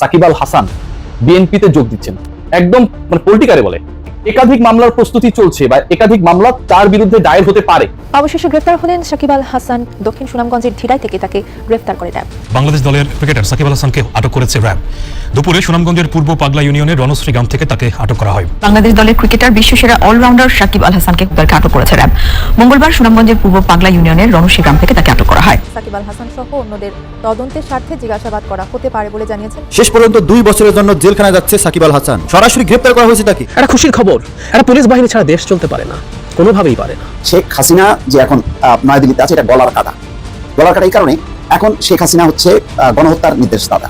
সাকিব আল হাসান বিএনপিতে যোগ দিচ্ছেন। একদম মানে পলিটিকারে বলে। একাধিক মামলার প্রস্তুতি চলছে বা একাধিক মামলা তার বিরুদ্ধে দায়ের হতে পারে। অবশেষে গ্রেফতার হলেন সাকিব আল হাসান। দক্ষিণ সুনামগঞ্জের ধিরাই থেকে তাকে গ্রেফতার করে র্যাব। বাংলাদেশ দলের ক্রিকেটার সাকিব আল হাসানকে আটক করেছে র্যাব। দুপুরে সুনামগঞ্জের পূর্ব পাগলা ইউনিয়নের রণশ্রী গ্রাম থেকে তাকে আটক করা হয়। বাংলাদেশ দলের ক্রিকেটার বিশ্বসেরা অলরাউন্ডার সাকিব আল হাসানকে তাকে আটক করেছে র্যাব। মঙ্গলবার সুনামগঞ্জের পূর্ব পাগলা ইউনিয়নের রণশ্রী গ্রাম থেকে তাকে আটক করা হয়। সাকিব আল হাসান সহ অন্যদের তদন্তের স্বার্থে জিজ্ঞাসাবাদ করা হতে পারে বলে জানিয়েছেন। শেষ পর্যন্ত দুই বছরের জন্য জেলখানায় যাচ্ছে সাকিব আল হাসান। সরাসরি গ্রেপ্তার করা হয়েছে তাকে। একটা খুশির খবর একটা পুলিশ বাহিনী ছাড়া দেশ চলতে পারে না কোনোভাবেই পারে না। শেখ হাসিনা যে এখন নয়াদিল্লিতে আছে এটা গলার কাটা গলার কাটা এই কারণে এখন শেখ হাসিনা হচ্ছে গণহত্যার নির্দেশদাতা।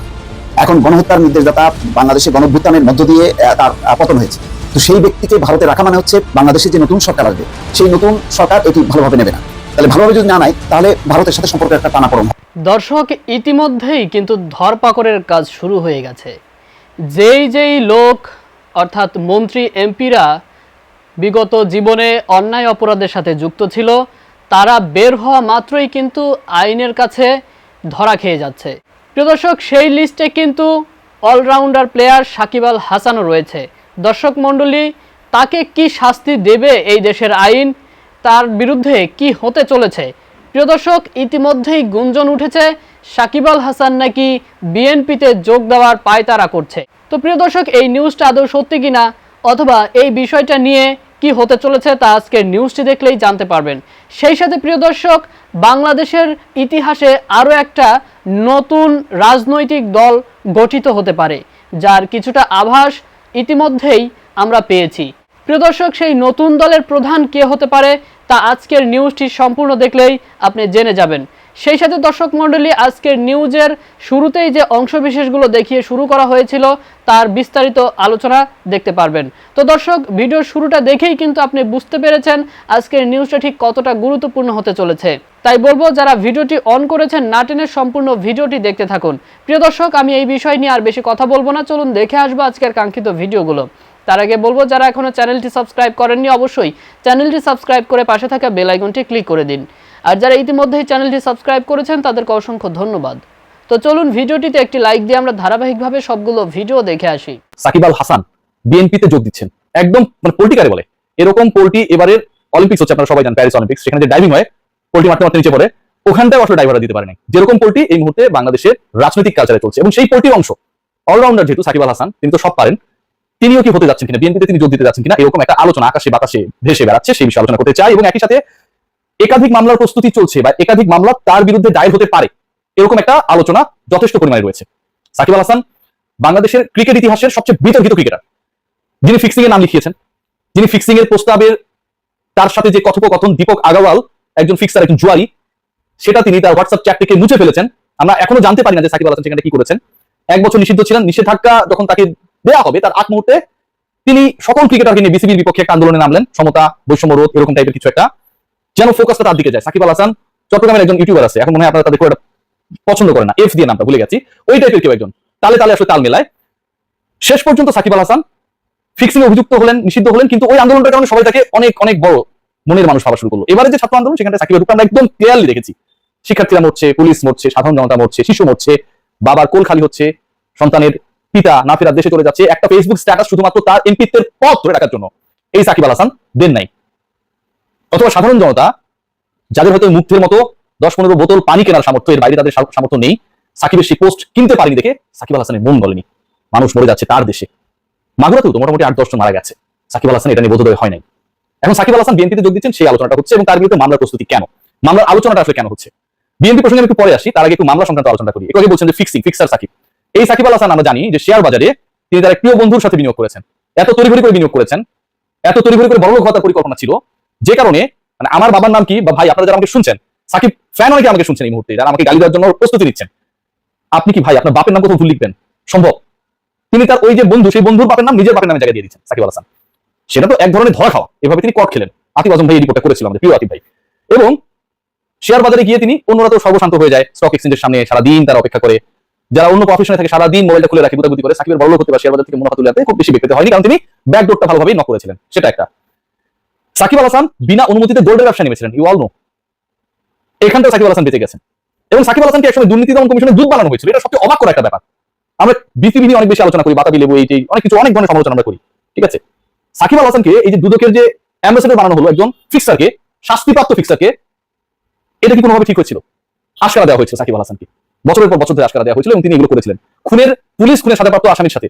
এখন গণহত্যার নির্দেশদাতা বাংলাদেশে গণভ্যুত্থানের মধ্য দিয়ে তার পতন হয়েছে। তো সেই ব্যক্তিকে ভারতে রাখা মানে হচ্ছে বাংলাদেশে যে নতুন সরকার আসবে সেই নতুন সরকার এটি ভালোভাবে নেবে না। তাহলে ভালোভাবে যদি না নেয় তাহলে ভারতের সাথে সম্পর্কে একটা টানাপড়ন হবে। দর্শক ইতিমধ্যেই কিন্তু ধরপাকড়ের কাজ শুরু হয়ে গেছে। যেই যেই লোক অর্থাৎ মন্ত্রী, এমপিরা বিগত জীবনে অন্যায় অপরাধের সাথে যুক্ত ছিল। তারা বের হওয়া মাত্রই কিন্তু আইনের কাছে ধরা খেয়ে যাচ্ছে। প্রিয় দর্শক, সেই লিস্টে কিন্তু অলরাউন্ডার প্লেয়ার সাকিব আল হাসানও রয়েছে। দর্শক মণ্ডলী, তাকে কি শাস্তি দেবে এই দেশের আইন? তার বিরুদ্ধে কি হতে চলেছে? প্রিয় দর্শক, ইতিমধ্যেই গুঞ্জন উঠেছে, সাকিব আল হাসান নাকি বিএনপিতে যোগ দেওয়ার পায়তারা করছে। তো প্রিয় দর্শক, এই নিউজটা আদৌ সত্যি কিনা, অথবা এই বিষয়টা নিয়ে কি হতে চলেছে তা আজকের নিউজটি দেখলেই জানতে পারবেন। সেই সাথে প্রিয় দর্শক, বাংলাদেশের ইতিহাসে আরও একটা নতুন রাজনৈতিক দল গঠিত হতে পারে, যার কিছুটা আভাস ইতিমধ্যেই আমরা পেয়েছি। প্রিয় দর্শক, সেই নতুন দলের প্রধান কে হতে পারে তা আজকের নিউজটি সম্পূর্ণ দেখলেই আপনি জেনে যাবেন। সেই সাথে দর্শক মণ্ডলী, আজকের নিউজের শুরুতেই যে অংশবিশেষগুলো দেখিয়ে শুরু করা হয়েছিল, তার বিস্তারিত আলোচনা দেখতে পারবেন। তো দর্শক, ভিডিওর শুরুটা দেখেই কিন্তু আপনি বুঝতে পেরেছেন আজকের নিউজটা ঠিক কতটা গুরুত্বপূর্ণ হতে চলেছে। তাই বলব, যারা ভিডিওটি অন করেছেন, না টেনে সম্পূর্ণ ভিডিওটি দেখতে থাকুন। প্রিয় দর্শক, আমি এই বিষয় নিয়ে আর বেশি কথা বলব না। চলুন দেখে আসব আজকের কাঙ্ক্ষিত ভিডিওগুলো। তার আগে বলব, যারা এখনও চ্যানেলটি সাবস্ক্রাইব করেননি, অবশ্যই চ্যানেলটি সাবস্ক্রাইব করে পাশে থাকা বেল আইকনটি ক্লিক করে দিন। আর যারা ইতিমধ্যেই চ্যানেলটি সাবস্ক্রাইব করেছেন, তাদেরকে অসংখ্য ধন্যবাদ। তো চলুন, ভিডিওটিতে একটি লাইক দিয়ে আমরা ধারাবাহিকভাবে সবগুলো ভিডিও দেখে আসি। সাকিব আল হাসান বিএনপিতে যোগ দিচ্ছেন। একদম মানে পলিটিকারে বলে। এরকম পোল্টি এবারের অলিম্পিক্স হচ্ছে, আপনারা সবাই জানেন প্যারিস অলিম্পিক্স সেখানে যে ডাইভিং হয় পোল্টি মারতে মারতে নিচে পড়ে, ওখানটায় আসলে ড্রাইভাররা দিতে পারেনি। যেরকম পোল্টি এই মুহূর্তে বাংলাদেশের রাজনৈতিক কালচারে চলছে। এবং সেই পোল্টির অংশ অলরাউন্ডার যেহেতু সাকিব আল হাসান, তিনি তো সব পারেন। তিনিও কি হতে যাচ্ছেন কিনা? বিএনপিতে তিনি যোগ দিতে যাচ্ছেন কিনা? এরকম একটা আলোচনা আকাশে বাতাসে ভেসে বেড়াচ্ছে, সেই বিষয়ে আলোচনা করতে চাই এবং একই সাথে একাধিক মামলার প্রস্তুতি চলছে বা একাধিক মামলা তার বিরুদ্ধে দায়ের হতে পারে। এরকম একটা আলোচনা যথেষ্ট পরিমাণে রয়েছে। সাকিব আল হাসান বাংলাদেশের ক্রিকেট ইতিহাসের সবচেয়ে বিতর্কিত ক্রিকেটার। যিনি ফিক্সিং এর নাম লিখিয়েছেন। যিনি ফিক্সিং এর প্রস্তাবের তার সাথে যে কথোপকথন দীপক আগাওয়াল একজন ফিক্সার একজন জুয়ারি সেটা তিনি তার হোয়াটসঅ্যাপ চ্যাট থেকে মুছে ফেলেছেন। আমরা এখনও জানতে পারি না যে সাকিব আল হাসান সেখানে কি করেছেন। এক বছর নিষিদ্ধ ছিলেন, নিষেধাজ্ঞা যখন তাকে দেওয়া হবে। তার আগ মুহূর্তে তিনি সকল ক্রিকেটারকে নিয়ে বিসিবির বিপক্ষে একটা আন্দোলনে নামলেন। সমতা, বৈষম্য রোধ, এরকম টাইপের কিছু একটা। যেন ফোকাসটা তার দিকে যায়। সাকিব আল হাসান চট্টগ্রামের একজন ইউটিউবার আছে। এখন মনে হয় আপনারা তাদের খুব পছন্দ করেন না। এফ দিয়ে নামটা ভুলে গেছি। ওই টাইপের কেউ একজন। তালে তালে আসলে তাল মেলায়। শেষ পর্যন্ত সাকিব আল হাসান ফিক্সিং অভিযুক্ত হলেন, নিষিদ্ধ হলেন, কিন্তু ওই আন্দোলনটার কারণে সবাই তাকে অনেক অনেক বড় মনের মানুষ ভাবা শুরু করল। এবারে যে ছাত্র আন্দোলন সেখানে সাকিবের রূপটা একদম ক্লিয়ারলি দেখেছি। শিক্ষার্থীরা মরছে, পুলিশ মরছে, সাধারণ জনতা মরছে, শিশু মরছে, বাবার কোল খালি হচ্ছে, সন্তানের পিতা না ফেরার দেশে চলে যাচ্ছে। একটা ফেসবুক স্ট্যাটাস শুধুমাত্র তার এমপিত্বের পথ ধরে রাখার জন্য। এই সাকিব আল হাসান দেন নাই। অথবা সাধারণ জনতা, যাদের হয়তো মুক্তির মতো দশ পনেরো বোতল পানি কেনার সামর্থ্য, এর বাইরে তাদের সামর্থ্য নেই। সাকিবের সেই পোস্ট কিনতে পারেনি দেখে সাকিব আল হাসানের মন বলেনি মানুষ মরে যাচ্ছে তার দেশে। মাগুরাতেও তো মোটামুটি আট, দশজন মারা গেছে। সাকিব আল হাসান এটা নিয়ে বোধোদয় হয় নাই। এখন সাকিব আল হাসান বিএনপিতে যোগ দিচ্ছেন সেই আলোচনাটা হচ্ছে এবং তার বিরুদ্ধে মামলার প্রস্তুতি কেন? মামলার আলোচনাটা আসলে কেন হচ্ছে? বিএনপি প্রসঙ্গে আমি একটু পরে আসি, তার আগে একটু মামলা সংক্রান্ত আলোচনা করি। আগে বলছেন যে ফিক্সিং ফিক্সার সাকিব। এই সাকিব আল হাসান, আমরা জানি যে শেয়ার বাজারে তিনি তার প্রিয় বন্ধুর সাথে বিনিয়োগ করেছেন। এত তড়িঘড়ি করে বিনিয়োগ করেছেন, এত তড়িঘড়ি করে বড়লোক হওয়ার পরিকল্পনা ছিল। যে কারণে মানে আমার বাবার নাম কি বা ভাই, আপনারা যারা আমাকে শুনছেন, সাকিব ফ্যান অনেকে আমাকে শুনছেন এই মুহূর্তে, যারা আমাকে গালি দেওয়ার জন্য প্রস্তুতি নিচ্ছেন। আপনি কি ভাই, আপনার বাপের নাম কোথাও ভুল লিখবেন? সম্ভব। তিনি তার ওই যে বন্ধু, সেই বন্ধুর বাপের নাম নিজের বাপের নামে জায়গা দিয়ে দিচ্ছেন সাকিব আল হাসান। সেটা তো এক ধরনের ধরা খাওয়া। এভাবে তিনি কট খেলেন। আতিফ আজম ভাই এই রিপোর্টটা করেছিল আমাদের, প্রিয় আতিফ ভাই। এবং শেয়ার বাজারে গিয়ে তিনি অন্যরা তো সর্বশান্ত হয়ে যায় স্টক এক্সচেঞ্জের সামনে সারাদিন তারা অপেক্ষা করে। যারা অন্য প্রফেশনে থাকে, সারাদিন মোবাইলটা খুলে রাখে, গুতাগুতি করে, সাকিবের বড় লোক হতে পারে শেয়ার বাজার থেকে মুনাফা তুলে আনতে খুব বেশি বেঁকতে হয়নি, কারণ তিনি ব্যাকডোরটা ভালোভাবেই নক করেছিলেন, সেটা একটা। সাকিব আল হাসান বিনা অনুমতিতে গোল্ডের ব্যবসা নেমেছিলেন ইউ অল নো এখানটা সাকিব আল হাসান বেঁচে গেছেন। এবং সাকিব আল হাসানকে একসময় দুর্নীতি দমন কমিশনে দুধ বানানো হয়েছিল, এটা সবচেয়ে অবাক করা একটা ব্যাপার। আমরা বিসিবি নিয়ে অনেক বেশি আলোচনা করি, বাতাবি, লেবু এইটাই অনেক কিছু, অনেক ধরনের সমালোচনা আমরা করি, ঠিক আছে? সাকিব আল হাসানকে এই যে দুদকের যে অ্যাম্বাসেডর বানানো হলো একজন ফিক্সারকে শাস্তিপ্রাপ্ত ফিক্সারকে এটা কি কোনোভাবে ঠিক হয়েছিল? আশকারা দেওয়া হয়েছিল সাকিব আল হাসানকে। বছরের পর বছর ধরে আশকারা দেওয়া হয়েছিল এবং তিনি এগুলো করেছিলেন। খুনের, পুলিশ খুনের সাজাপ্রাপ্ত আসামির সাথে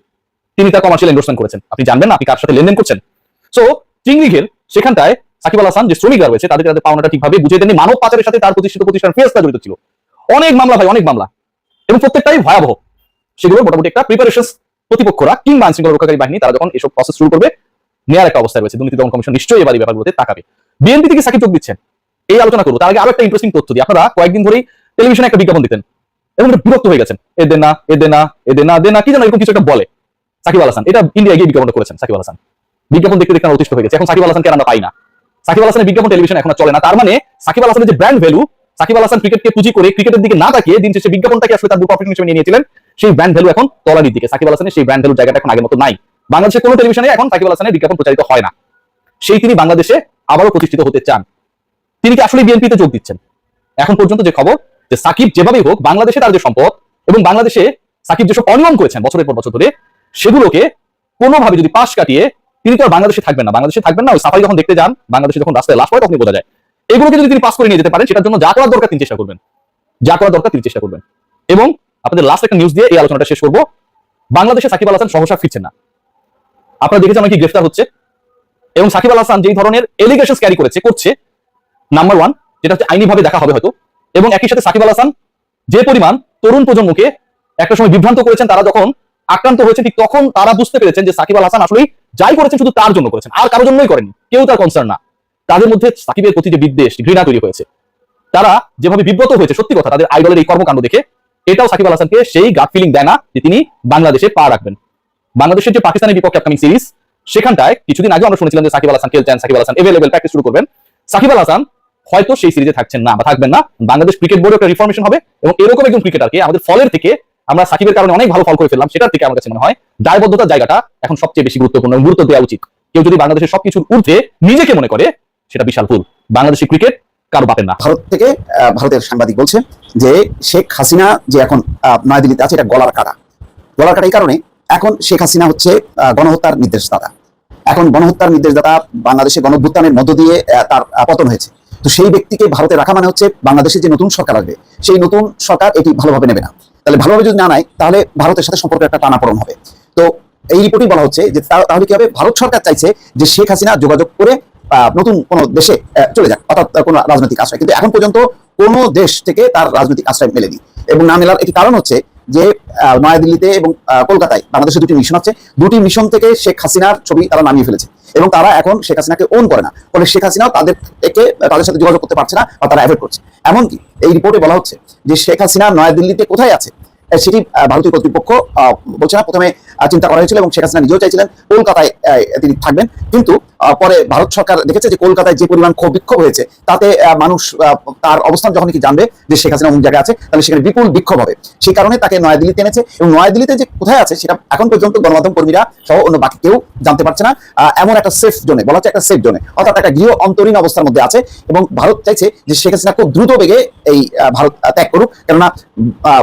তিনি তার কমার্শিয়াল এন্ডোর্সমেন্ট করেছেন। আপনি জানবেন না আপনি কার সাথে লেনদেন করছেন। সো চিংড়িঘের সেখানটায় সাকিব আল হাসান যে শ্রমিকরা রয়েছে, তাদের তাদের পাওনাটা ঠিকভাবে বুঝিয়ে দেননি, মানব পাচারের সাথে তার প্রতিষ্ঠিত প্রতিষ্ঠান ফেসটা জড়িত ছিল। অনেক মামলা ভাই, অনেক মামলা। এবং প্রত্যেকটাই ভয়াবহ। সেগুলোর মোটামুটি একটা প্রিপারেশন প্রতিপক্ষরা কিংবা আইন শৃঙ্খলা রক্ষাকারী বাহিনী, তারা যখন এসব প্রসেস শুরু করবে নেওয়ার একটা অবস্থায় রয়েছে। দুর্নীতি দমন কমিশন নিশ্চয়ই এবার এই ব্যাপারগুলোতে তাকাবে। বিএনপি থেকে সাকিব যোগ দিচ্ছেন। এই আলোচনা করব। তার আগে আরও একটা ইন্টারেস্টিং তথ্য দিই। আপনারা কয়েকদিন ধরেই টেলিভিশনে একটা বিজ্ঞাপন দিতেন। এটা বিরক্ত হয়ে গেছেন। এ দেন না, এ দেন না, এ দেন না দেন কি যেন এরকম কিছু একটা বলে। সাকিব আল হাসান, এটা ইন্ডিয়া গিয়ে বিজ্ঞাপনটা করেছেন, সাকিব আল হাসান। বিজ্ঞাপন দেখতে দেখতে অতিষ্ঠ হয়ে গেছে। এখন সাকিব আল হাসানকে আমরা পাই না। সাকিব আল হাসানের বিজ্ঞাপন টেলিভিশন এখন চলে না। তার মানে সাকিব আল হাসানের যে ব্র্যান্ড ভ্যালু সাকিব আল হাসান ক্রিকেটকে পুঁজি করে ক্রিকেটের দিকে না তাকিয়ে দিন শেষে বিজ্ঞাপনটাকে আসলে তার প্রফিট হিসেবে নিয়ে নিয়েছিলেন। সেই ব্র্যান্ড ভ্যালু এখন তলানির দিকে। সাকিব আল হাসানের সেই ব্র্যান্ড ভ্যালু জায়গাটা এখন আগের মতো নাই। বাংলাদেশের কোনো টেলিভিশনে এখন সাকিব আল হাসানের বিজ্ঞাপন প্রচারিত হয় না। সেই তিনি বাংলাদেশে আবারও প্রতিষ্ঠিত হতে চান। তিনি কি আসলে বিএনপিতে যোগ দিচ্ছেন? এখন পর্যন্ত যে খবর যে সাকিব যেভাবেই হোক বাংলাদেশে তার যে সম্পদ এবং বাংলাদেশে সাকিব যেসব অনিয়ম করেছেন বছরের পর বছর ধরে, সেগুলোকে কোনোভাবে যদি পাশ কাটিয়ে তিনি তো আর বাংলাদেশে থাকবেন না, বাংলাদেশে থাকবেন না, ওই সাফাই যখন দেখতে যান, বাংলাদেশে যখন রাস্তায় লাশ পড়ে তখনই বোঝা যায়। এগুলোকে যদি তিনি পাস করে নিয়ে যেতে পারেন, সেটার জন্য যা করার দরকার তিনি চেষ্টা করবেন। যা করার দরকার তিনি চেষ্টা করবেন। এবং আপনাদের লাস্ট একটা নিউজ দিয়ে এই আলোচনাটা শেষ করব। বাংলাদেশে সাকিব আল হাসান সহসা ফিরছেন না। আপনারা দেখেছেন নাকি গ্রেফতার হচ্ছে? এবং সাকিব আল হাসান যেই ধরনের এলিগেশন ক্যারি করেছে, করছে নাম্বার ওয়ান যেটা হচ্ছে আইনিভাবে দেখা হবে হয়তো। এবং একই সাথে সাকিব আল হাসান যে পরিমাণ তরুণ প্রজন্মকে একটা সময় বিভ্রান্ত করেছেন, তারা যখন আক্রান্ত হয়েছে, ঠিক তখন তারা বুঝতে পেরেছেন যে সাকিব আল হাসান আসলে যাই করেছেন, শুধু তার জন্য করেছেন, আর কারোর জন্যই করেনি কেউ তার কনসার্ন না। তাদের মধ্যে সাকিবের প্রতি যে বিদ্বেষ ঘৃণা তৈরি হয়েছে, তারা যেভাবে বিব্রত হয়েছে, সত্যি কথা, তাদের আইডলের এই কর্মকাণ্ড দেখে, এটাও সাকিব আল হাসানকে সেই গাট ফিলিং দেয় না যে তিনি বাংলাদেশে পা রাখবেন। বাংলাদেশের যে পাকিস্তানের বিপক্ষে আপকামিং সিরিজ সেখানটায় কিছুদিন আগে আমরা শুনেছিলাম যে সাকিব আল হাসান খেলছেন, সাকিব আল হাসান এভেলেবেল প্র্যাকটিস শুরু করবেন। সাকিব আল হাসান হয়তো সেই সিরিজে থাকছেন না বা থাকবেন না। বাংলাদেশ ক্রিকেট বোর্ডে একটা রিফরমেশন হবে এবং এরকম একজন ক্রিকেটারকে আমাদের ফলের থেকে আমরা সাকিবের কারণে অনেক ভালো ফল করে ফেললাম, সেটার থেকে আমার কাছে মনে হয় দায়বদ্ধতার জায়গাটা এখন সবচেয়ে বেশি গুরুত্বপূর্ণ গুরুত্ব দেওয়া উচিত। কেউ যদি বাংলাদেশের সবকিছুর ঊর্ধ্বে নিজেকে মনে করে, সেটা বিশাল ভুল। বাংলাদেশি ক্রিকেট কারও বাপের না। ভারত থেকে ভারতের সাংবাদিক বলছে যে শেখ হাসিনা যে এখন নয়াদিল্লিতে আছে, এটা গলার কাটা। গলার কাটা এই কারণে এখন শেখ হাসিনা হচ্ছে গণহত্যার নির্দেশদাতা। এখন গণহত্যার নির্দেশদাতা বাংলাদেশে গণভ্যুত্থানের মধ্য দিয়ে তার পতন হয়েছে। তো সেই ব্যক্তিকে ভারতে রাখা মানে হচ্ছে বাংলাদেশে যে নতুন সরকার আসবে, সেই নতুন সরকার এটি ভালোভাবে নেবে না। তাহলে ভালোভাবে যদি না নেয়, তাহলে ভারতের সাথে সম্পর্কে একটা টানাপড়ন হবে। তো এই রিপোর্টেই বলা হচ্ছে যে তাহলে কি হবে? ভারত সরকার চাইছে যে শেখ হাসিনা যোগাযোগ করে নতুন কোন দেশে চলে যাক, অর্থাৎ কোনো রাজনৈতিক আশ্রয়। কিন্তু এখন পর্যন্ত কোন দেশ থেকে তার রাজনৈতিক আশ্রয় মেলেনি। এবং না মেলার একটি কারণ হচ্ছে যে নয়াদিল্লিতে এবং কলকাতায় বাংলাদেশে দুটি মিশন আছে। দুটি মিশন থেকে শেখ হাসিনার ছবি তারা নামিয়ে ফেলেছে। এবং তারা এখন শেখ হাসিনাকে ওন করে না। ফলে শেখ হাসিনাও তাদের থেকে তাদের সাথে যোগাযোগ করতে পারছে না বা তারা অ্যাভয়েড করছে। এমনকি এই রিপোর্টে বলা হচ্ছে যে, শেখ হাসিনা নয়াদিল্লিতে কোথায় আছে? সেটি ভারতীয় কর্তৃপক্ষ বলছে না, প্রথমে চিন্তা করা হয়েছিল এবং শেখ হাসিনা নিজেও চাইছিলেন কলকাতায় তিনি থাকবেন। কিন্তু পরে ভারত সরকার দেখেছে যে কলকাতায় যে পরিমাণ ক্ষোভ, বিক্ষোভ হয়েছে, তাতে মানুষ তার অবস্থান যখন কি জানবে যে শেখ হাসিনা অমুক জায়গায় আছে, তাহলে সেখানে বিপুল বিক্ষোভ হবে। সেই কারণে তাকে নয়াদিল্লিতে এনেছে এবং নয়াদিল্লিতে যে কোথায় আছে সেটা এখন পর্যন্ত গণমাধ্যম কর্মীরা সহ অন্য বাকি কেউ জানতে পারছে না। এমন একটা সেফ জোনে বলা হচ্ছে একটা সেফ জোনে অর্থাৎ একটা গৃহ অন্তরীণ অবস্থার মধ্যে আছে এবং ভারত চাইছে যে শেখ হাসিনা খুব দ্রুত বেগে এই ভারত ত্যাগ করুক। কেননা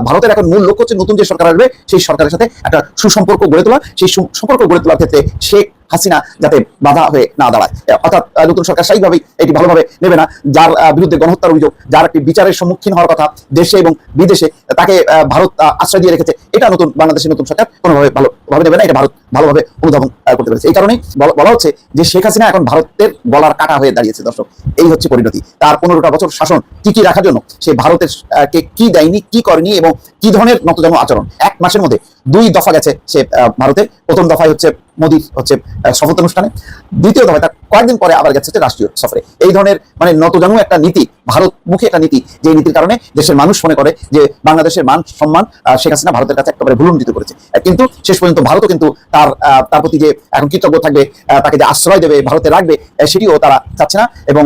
ভারতের এখন মূল হচ্ছে নতুন যে সরকার আসবে, সেই সরকারের সাথে একটা সুসম্পর্ক গড়ে তোলা, সেই সম্পর্ক গড়ে তোলার ক্ষেত্রে শেখ হাসিনা যাতে বাধা হয়ে না দাঁড়ায়। অর্থাৎ নতুন সরকার স্বাভাবিকভাবেই এটি ভালোভাবে নেবে না। যার বিরুদ্ধে গণহত্যার অভিযোগ, যার একটি বিচারের সম্মুখীন হওয়ার কথা দেশে এবং বিদেশে তাকে ভারত আশ্রয় দিয়ে রেখেছে, এটা নতুন, বাংলাদেশের নতুন সরকার কোনোভাবে ভালোভাবে নেবে না, এটা ভারত ভালোভাবে অনুধাবন করতে পেরেছে। এই কারণেই বলা হচ্ছে যে শেখ হাসিনা এখন ভারতের গলার কাটা হয়ে দাঁড়িয়েছে, দর্শক। এই হচ্ছে পরিণতি। তার পনেরোটা বছর শাসন কি কি রাখার জন্য? সে ভারতের কে কি দেয়নি, কি করেনি এবং কি ধরনের নতজম আচরণ? এক মাসের মধ্যে দুই দফা গেছে সে ভারতে। প্রথম দফায় হচ্ছে মোদির, হচ্ছে শপথ অনুষ্ঠানে। দ্বিতীয় দফায় তার কয়েকদিন পরে আবার গেছে হচ্ছে রাষ্ট্রীয় সফরে। এই ধরনের মানে নতজন্ম একটা নীতি ভারত মুখে একটা নীতি, যে নীতির কারণে দেশের মানুষ মনে করে যে বাংলাদেশের মান, সম্মান শেখ হাসিনা ভারতের কাছে একেবারে ভুলুণ্ঠিত করেছে। কিন্তু শেষ পর্যন্ত ভারতও কিন্তু তার তার প্রতি যে এখন কৃতজ্ঞ থাকবে তাকে যে আশ্রয় দেবে, ভারতে রাখবে সেটিও তারা চাচ্ছে না। এবং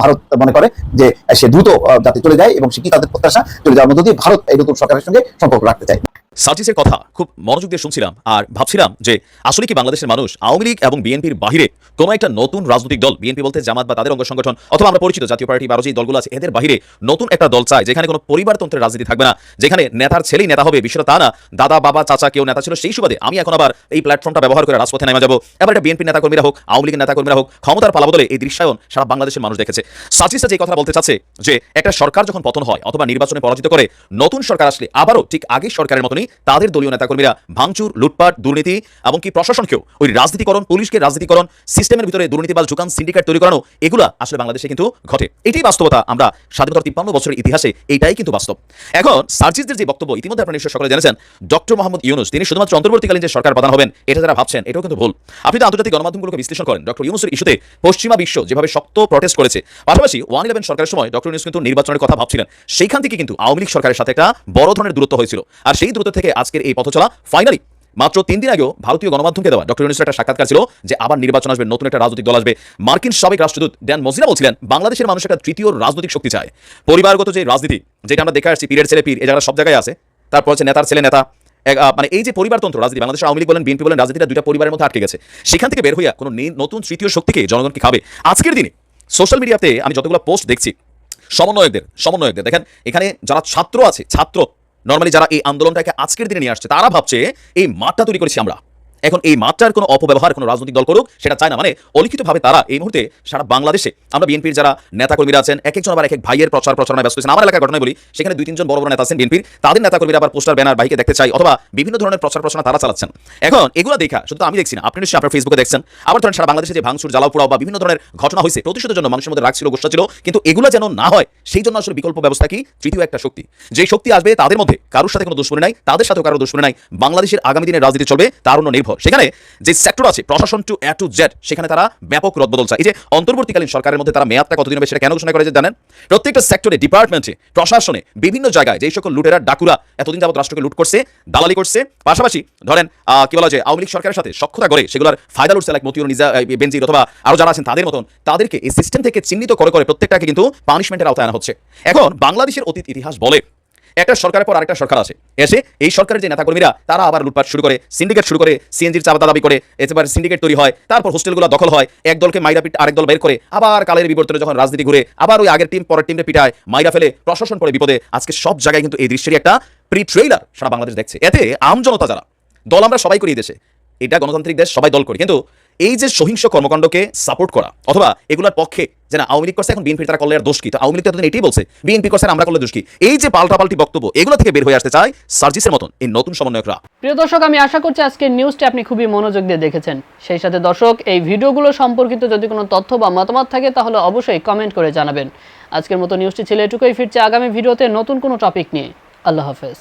ভারত মনে করে যে সে দ্রুত যাতে চলে যায় এবং সেটি তাদের প্রত্যাশা চলে যাওয়ার মধ্য দিয়ে ভারত এই নতুন সরকারের সঙ্গে সম্পর্ক রাখতে চায়। সার্জিসের কথা খুব মনোযোগ দিয়ে শুনছিলাম আর ভাবছিলাম যে আসলে কি বাংলাদেশের মানুষ আওয়ামী লীগ এবং বিএনপির বাহিরে কোনো একটা নতুন রাজনৈতিক দল, বিএনপি বলতে জামাত বা তাদের অঙ্গ সংগঠন অথবা আমরা পরিচিত জাতীয় পার্টি বা যে দলগুলো আছে, এদের বাহিরে নতুন একটা দল চায় যেখানে কোনো পরিবারতন্ত্রের রাজনীতি থাকবে না, যেখানে নেতার ছেলেই নেতা হবে বিষয়টা তা না, দাদা, বাবা, চাচা কেউ নেতা ছিল, সেই সুবাদে আমি এখন আবার এই প্ল্যাটফর্মটা ব্যবহার করে রাজপথে নেমে যাব। এবার এটা বিএনপি নেতাকর্মীরা হোক, আওয়ামী লীগের নেতাকর্মীরা হোক, ক্ষমতার পালাবদলে এই দৃশ্যায়ন সারা বাংলাদেশের মানুষ দেখেছে। সার্জিসটা যে কথা বলতে চাচ্ছে যে একটা সরকার যখন পতন হয় অথবা নির্বাচনে পরাজিত করে, নতুন সরকার আসলে আবারও ঠিক আগের সরকারের মতনই তাদের দলীয় নেতাকর্মীরা ভাঙচুর, লুটপাট, দুর্নীতি, এমনকি প্রশাসনকেও ওই রাজনীতিকরণ, পুলিশকে রাজনীতিকরণ, সিস্টেমের ভিতরে দুর্নীতিবাজ ঝুকান, সিন্ডিকেট তৈরি করানো, এগুলা আসলে বাংলাদেশে কিন্তু ঘটে। এটাই বাস্তবতা আমরা স্বাধীনতার তিপ্পান্ন বছরের ইতিহাসে এইটাই কিন্তু বাস্তব। এখন সার্জিসদের যে বক্তব্য, ইতিমধ্যে আপনারা নিশ্চয় সকলে জেনেছেন, ডক্টর মোহাম্মদ ইউনুস, তিনি শুধুমাত্র অন্তর্বর্তীকালীন যে সরকার প্রধান হবেন, এটা যারা ভাবছেন, এটাও কিন্তু ভুল। আপনি তো আন্তর্জাতিক গণমাধ্যমগুলোকে বিশ্লেষণ করেন, ডক্টর ইউনুসের ইস্যুতে পশ্চিমা বিশ্ব যেভাবে শক্ত প্রটেস্ট করেছে, পাশাপাশি ওয়ান ইলেভেন সরকারের সময় ডক্টর ইউনুস কিন্তু নির্বাচনের কথা ভাবছিলেন, সেইখান থেকে কিন্তু আওয়ামী লীগ সরকারের সাথে একটা বড় ধরনের দূরত্ব হয়েছিল। আর সেই দূরত্ব থেকে আজকের এই পথ চলা ফাইনালি মাত্র তিন দিন আগেও ভারতীয় গণমাধ্যমকে দেওয়া। ডক্টর ইউনুসের একটা সাক্ষাৎকার ছিল যে আবার নির্বাচন আসবে, নতুন একটা রাজনৈতিক দল আসবে। মার্কিন সাবেক রাষ্ট্রদূত ড্যান মজিনা বলছিলেন, বাংলাদেশের মানুষ একটা তৃতীয় রাজনৈতিক শক্তি চায়। পরিবারগত যে রাজনীতি, যেটা আমরা দেখে আসছি, পীরের ছেলে পীর, এ জায়গায় সব জায়গায় আছে, তারপর হচ্ছে নেতার ছেলে নেতা মানে এই যে পরিবারতন্ত্র, রাজনীতি, বাংলাদেশের আওয়ামী লীগ বলেন, বিএনপি বলেন, রাজনীতিটা দুইটা পরিবারের মধ্যে আটকে গেছে। সেখান থেকে বের হইয়া কোনো নতুন তৃতীয় শক্তিকে জনগণকে খাবে? আজকের দিনে সোশ্যাল মিডিয়াতে আমি যতগুলো পোস্ট দেখছি, সমন্বয়কদের সমন্বয়কদের, দেখেন, এখানে যারা ছাত্র আছে, ছাত্র নর্মালি যারা এই আন্দোলনটাকে আজকের দিনে নিয়ে আসছে, তারা ভাবছে, এই মাঠটা তৈরি করেছি আমরা। এখন এই মাঠটার কোনো অপব্যবহার, কোনো রাজনৈতিক দল করুক, সেটা চায় না। মানে অলিখিতভাবে তারা এই মুহূর্তে সারা বাংলাদেশে, আমরা বিএনপির যারা নেতাকর্মীরা আছেন এক একজন আবার এক এক ভাইয়ের প্রচার প্রচারণায় ব্যস্ত আছেন আমার এলাকার ঘটনায় বলি, সেখানে দুই, তিনজন বড় বড় নেতা আছেন বিএনপির। তাদের নেতাকর্মীরা আবার পোস্টার, ব্যানার, বাইকে দেখতে চাই, অথবা বিভিন্ন ধরনের প্রচার প্রচারণা তারা চালাচ্ছেন। এখন এগুলো দেখা, শুধু আমি দেখছি না, আপনি নিশ্চয়ই আপনার ফেসবুকে দেখছেন। আবার ধরেন সারা বাংলাদেশে যে ভাঙচুর জ্বালাও বা বিভিন্ন ধরনের ঘটনা হয়েছে, প্রতিশোধের জন্য মানুষের মধ্যে রাগ ছিল, গোষ্ঠা ছিল, কিন্তু এগুলো যেন না হয়, সেই জন্য আসলে বিকল্প ব্যবস্থা কি? তৃতীয় একটা শক্তি। যে শক্তি আসবে তাদের মধ্যে, কারোর সাথে কোনো দুশ্মনী নাই, তাদের সাথেও কারও দুশ্মনী নাই। বাংলাদেশের আগামী দিনের রাজনীতি চলবে তার উপর নির্ভর সেখানে যে সেক্টর আছে প্রশাসন টু এ টু জেড সেখানে তারা ব্যাপক রদবদল চায়। এই যে অন্তর্বর্তীকালীন সরকারের মধ্যে তারা মেয়াদটা কতদিন হবে সেটা কেন ঘোষণা করে যে জানেন? প্রত্যেকটা সেক্টরে ডিপার্টমেন্টে প্রশাসনে বিভিন্ন জায়গায় যেই সকল লুটেরা ডাকুরা এতদিন যাবত রাষ্ট্রকে লুট করছে দালালি করছে পাশাপাশি ধরেন কি বলা যায় আওয়ামী লীগ সরকারের সাথে সক্ষতা করে সেগুলোর ফায়দা লুটছে লাইক মতিউর নিজা আহ, বেনজির অথবা আরও যারা আছেন তাদের মতন তাদেরকে এই সিস্টেম থেকে চিহ্নিত করে করে প্রত্যেকটাকে কিন্তু পানিশমেন্টের আওতায় আনা হচ্ছে। এখন বাংলাদেশের অতীত ইতিহাস বলে একটা সরকারের পর আরেকটা সরকার আসে এসে এই সরকারের যে নেতাকর্মীরা, তারা আবার লুটপাট শুরু করে সিন্ডিকেট শুরু করে সিএনজির চাঁদা দাবি করে, এবার সিন্ডিকেট তৈরি হয়, তারপর হোস্টেলগুলো দখল হয়, এক দলকে মাইরা পিট, আরেক দল বের করে, আবার কালের বিবর্তনে যখন রাজনীতি ঘুরে, আবার ওই আগের টিম পরের টিমকে পিটায়, মাইরা ফেলে, প্রশাসন পড়ে বিপদে। আজকে সব জায়গায় কিন্তু এই দৃশ্যের একটা প্রি ট্রেইলার সারা বাংলাদেশ দেখছে। এতে আম জনতা যারা, দল আমরা সবাই করি দেশে। এটা গণতান্ত্রিক দেশ, সবাই দল করি। কিন্তু এই যে সহিংস কর্মকাণ্ডকে সাপোর্ট করা, অথবা এগুলোর পক্ষে, যে না, আওয়ামী লীগ করছে, এখন বিএনপি তারা করলে আর দোষ কি? তো আওয়ামী লীগ তো এটাই বলছে, বিএনপি করছে আমরা করলে দোষ কি? এই যে পাল্টাপাল্টি বক্তব্য, এগুলো থেকে বের হয়ে আসতে চায় সার্জিসের মতন এই নতুন সমন্বয়করা। প্রিয় দর্শক, আমি আশা করছি আজকের নিউজটি আপনি খুবই মনোযোগ দিয়ে দেখেছেন। সেই সাথে দর্শক, এই ভিডিওগুলো সম্পর্কিত যদি কোনো তথ্য বা মতামত থাকে, তাহলে অবশ্যই কমেন্ট করে জানাবেন। আজকের মতো নিউজটি ছিল এটুকুই, ফিরছে আগামী ভিডিওতে নতুন কোনো টপিক নিয়ে। আল্লাহ হাফেজ।